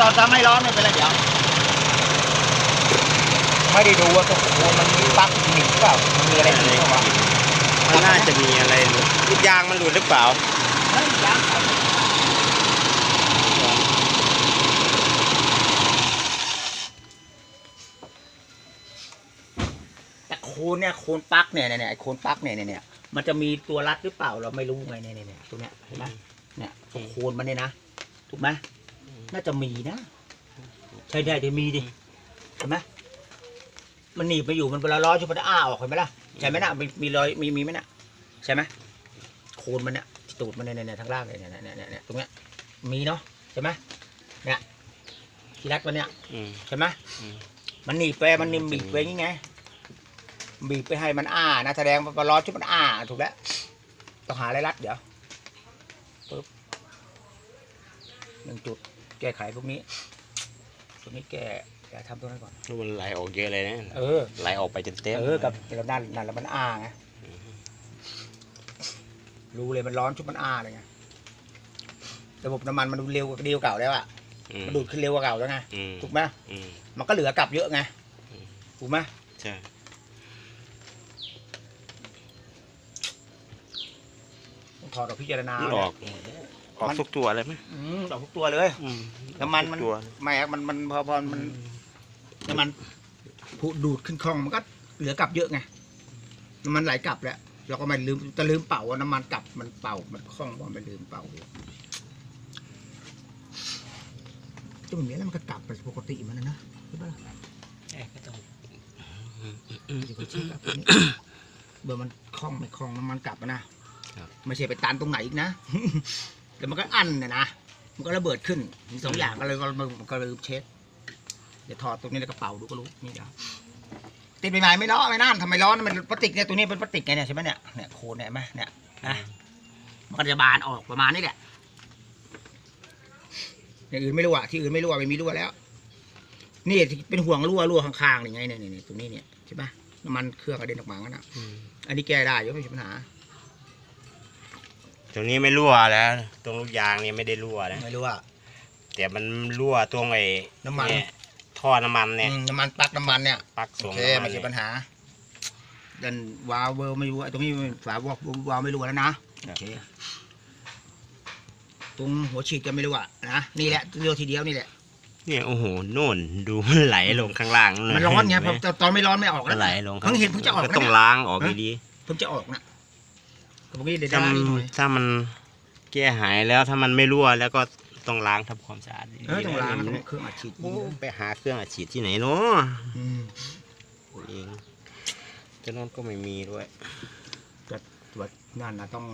ตอนถ้าไม่ร้อนไม่เป็นไรเดี๋ยว ไม่ได้ดูว่าตรงโคนมันมีปลั๊กหนีบหรือเปล่ามันมีอะไรหนีบเข้ามามันน่าจะมีอะไรหลุดลูกยางมันหลุดหรือเปล่าเฮ้ยยางเอาแต่โคนเนี่ยโคนปลั๊กเนี่ยเนี่ยเนี่ยไอ้โคนปลั๊กเนี่ยเนี่ยเนี่ยมันจะมีตัวรัดหรือเปล่าเราไม่รู้ไงเนี่ยเนี่ยเนี่ยตรงเนี้ยเห็นไหมเนี่ยตรงโคนมันเนี่ยนะถูกไหม น่าจะมีนะ ใช่ได้จะมีดิเห็นไหมมันหนีบไปอยู่มันเวลาล้อชุบมันอ้าออกเห็นไหมล่ะใช่ไหมน่ะมีมีรอยมีมีไหมน่ะใช่ไหมโคนมันเนี่ยที่ตูดมันเนี่ยเนี่ยเนี่ยทางล่างเนี่ยเนี่ยเนี่ยเนี่ยเนี่ยตรงเนี้ยมีเนาะใช่ไหมเนี่ยที่รัดมันเนี่ยอืมใช่ไหมอืมมันหนีบไปมันนี่บีบไปอย่างงี้ไงบีบไปให้มันอ้านะแสดงว่าล้อชุบมันอ้าถูกแล้วต้องหาอะไรรัดเดี๋ยวปึ๊บหนึ่งจุด แก้ไขพวกนี้ตรงนี้แก้แก้ทำตรงนั้นก่อน มันไหลออกเยอะเลยนะเออ ไหลออกไปจนเต็มเออกับกับนั่นนั่นแล้วมันอ้าไงรู้เลยมันร้อนชุบมันอ้าเลยไงระบบน้ำมันมันดูเร็วกว่าดีกว่าเก่าแล้วอะอืมมันดูดขึ้นเร็วกว่าเก่าแล้วไงอืมถูกไหมอืมมันก็เหลือกลับเยอะไงอืมถูกไหมใช่ต้องถอดออกพิจารณามันออก ออกทุกตัวเลยไหมอืมออกทุกตัวเลยอืมน้ำมันมันทุกตัวไม่ครับมันมันพอพอมันน้ำมันผูดูดขึ้นคลองมันก็เหลือกลับเยอะไงน้ำมันไหลกลับแล้วเราก็ไม่ลืมจะลืมเป่าว่าน้ำมันกลับมันเป่ามันคล่องว่าไม่ลืมเป่าจุ่มนี้แล้วมันก็กลับไปปกติมันนะนะใช่ปะล่ะเอ๊ะไม่ต้องอยู่กับที่กลับตัวนี้เบอร์มันคล่องไม่คล่องน้ำมันกลับอะนะครับไม่ใช่ไปตันตรงไหนอีกนะ แล้วมันก็อั้นเนี่ยนะมันก็ระเบิดขึ้นมีสองอย่างก็เลยก็มันก็เลยเช็ดเดี๋ยวถอดตรงนี้แล้วกระเป๋าดูก็รู้นี่เดี๋ยวติดใหม่ๆไม่ร้อนไม่นั่นทำไมร้อนมันพลาสติกเนี่ยตัวนี้เป็นพลาสติกไงเนี่ยใช่ไหมเนี่ยเนี่ยโคนเนี่ยเห็นไหมเนี่ยนะมันก็จะบานออกประมาณนี้แหละอย่างอื่นไม่รั่วที่อื่นไม่รั่วไม่มีรั่วแล้ว นี่ที่เป็นห่วงรั่วรั่วข้างๆนี่ไงเนี่ยเนี่ยเนี่ยตรงนี้เนี่ยใช่ปะน้ำมันเครื่องกระเด็นออกมางั้นอะอืมอันนี้แก้ได้ยกไม่ใช่ปัญหา ตรงนี้ไม่รั่วแล้ว ตรงลูกยางนี่ไม่ได้รั่วนะ ไม่รู้ว่า แต่มันรั่วตรงไอ้น้ำมัน เยท่อน้ำมันเนี่ย อืมน้ำมันปลั๊กน้ำมันเนี่ย ปลั๊กโอส่งเคน้ำมัไม่นใช่เนี่ยปัญหาดันวาล์วเวอร์ไม่รู้ไอ้ตรงนี้ฝาวาล์ววาล์วไม่รู้แล้วนะโอเคตรงหัวฉีดก็ไม่รู้อะนะนี่แหละเดียวทีเดียวนี่แหละเนี่ยโอ้โหโน่นดูมันไหลลงข้างล่างมันร้อนไงเห็พอหมตอนไม่ร้อนไม่ออกมัแล้ว นไหลลงเพิ่งเห็นเพิ่งจะออกก็นะต้องเนี่ยล้างออกฮะดีเพิ่งจะออกนะ ก็บอกว่าเดี๋ยวๆถ้าได้มันหน่อยถ้ามันแก้หายแล้วถ้ามันไม่รั่วแล้วก็ต้องล้างทำความสะอาดดีๆเออต้องล้างนะต้องเครื่องอัดฉีดโอ้ไปหาเครื่องอัดฉีดที่ไหนเนาะอืมเองเจ้าน้นก็ไม่มีด้วยตัวนั่นนะต้อง